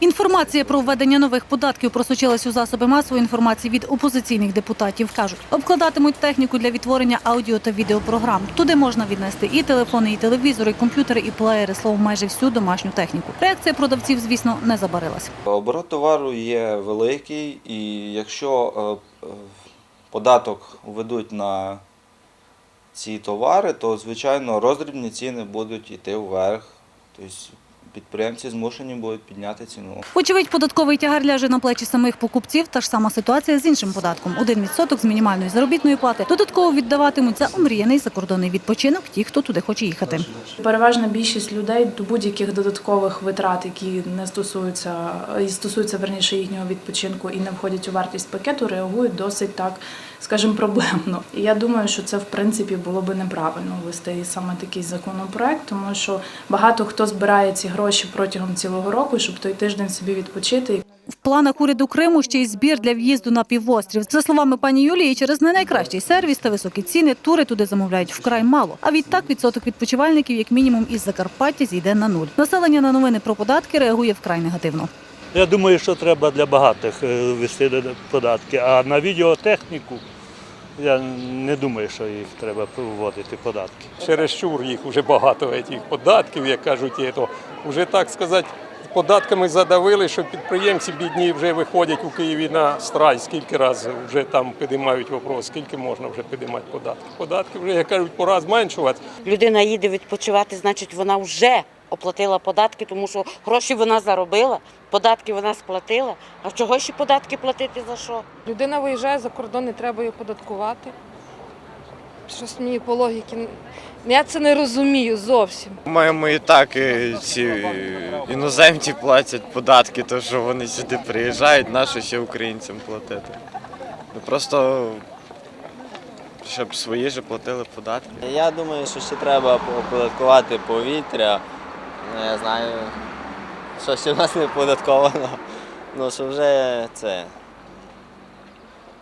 Інформація про введення нових податків просочилась у засоби масової інформації від опозиційних депутатів. кажуть, обкладатимуть техніку для відтворення аудіо та відеопрограм. Туди можна віднести і телефони, і телевізори, і комп'ютери, і плеєри, словом, майже всю домашню техніку. Реакція продавців, звісно, не забарилась. Оборот товару є великий, і якщо е, е, податок введуть на ці товари, то звичайно роздрібні ціни будуть йти вверх. Тобто підприємці змушені будуть підняти ціну. Вочевидь, податковий тягар ляже на плечі самих покупців. Та ж сама ситуація з іншим податком. Один відсоток з мінімальної заробітної плати додатково віддаватимуть за омріяний закордонний відпочинок ті, хто туди хоче їхати. Переважна більшість людей до будь-яких додаткових витрат, які не стосуються і стосуються верніше їхнього відпочинку і не входять у вартість пакету, реагують досить так, скажімо, проблемно. І я думаю, що це в принципі було би неправильно ввести саме такий законопроект, тому що багато хто збирає ці гроші протягом цілого року, щоб той тиждень собі відпочити. В планах уряду Криму ще й збір для в'їзду на півострів. За словами пані Юлії, через не найкращий сервіс та високі ціни тури туди замовляють вкрай мало. А відтак відсоток відпочивальників, як мінімум, із Закарпаття зійде на нуль. Населення на новини про податки реагує вкрай негативно. Я думаю, що треба для багатих е, ввести податки, а на відеотехніку я не думаю, що їх треба вводити податки. Чересчур їх вже багато цих податків, як кажуть, і то вже так сказати. Податками задавили, що підприємці бідні вже виходять у Києві на страй, скільки разів вже там підіймають вопрос, скільки можна вже підіймати податки. Податки вже, як кажуть, пора зменшувати. людина їде відпочивати, значить вона вже оплатила податки, тому що гроші вона заробила, податки вона сплатила. А чого ще податки платити за що? Людина виїжджає за кордон, не треба її податкувати. Щось мені по логіки. Я це не розумію зовсім. Маємо і так е, ці іноземці платять податки, то що вони сюди приїжджають, нащо ще українцям платити. Ну, Просто щоб свої ж платили податки. Я думаю, що ще треба оподаткувати повітря. Ну, я знаю, що ще в нас не оподатковано. Ну, що вже це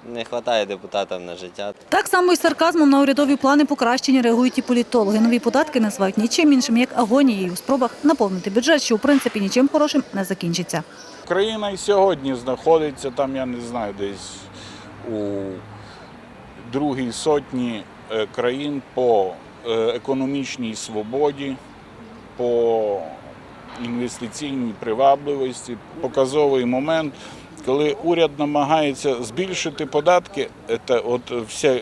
не вистачає депутатам на життя. Так само і сарказмом на урядові плани покращення реагують і політологи. Нові податки називають нічим іншим, як агонією у спробах наповнити бюджет, що у принципі нічим хорошим не закінчиться. Україна і сьогодні знаходиться там, я не знаю, десь у другій сотні е, країн по е, економічній свободі, по інвестиційній привабливості. Показовий момент, коли уряд намагається збільшити податки, це от вся,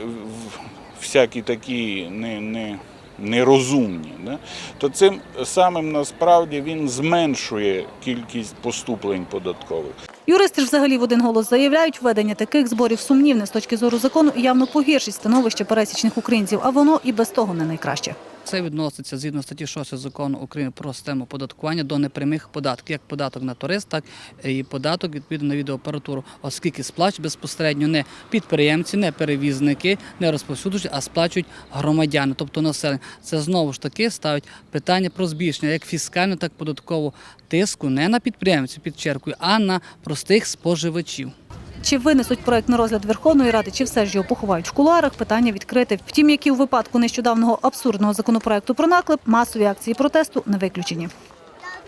всякі такі не, не, нерозумні, да? то цим самим насправді він зменшує кількість поступлень податкових. Юристи ж взагалі в один голос заявляють, введення таких зборів сумнівне з точки зору закону і явно погіршить становище пересічних українців, а воно і без того не найкраще. Це відноситься згідно статті 6 закону України про систему оподаткування до непрямих податків, як податок на турист, так і податок відповідно на відеоапаратуру, оскільки сплачують безпосередньо не підприємці, не перевізники, не розповсюджують, а сплачують громадяни, тобто населення. Це знову ж таки ставить питання про збільшення як фіскального, так і податкового тиску не на підприємців підчеркую, а на простих споживачів. Чи винесуть проект на розгляд Верховної Ради, чи все ж його поховають в кулуарах, питання відкрите. Втім, як і у випадку нещодавнього абсурдного законопроекту про наклеп, масові акції протесту не виключені.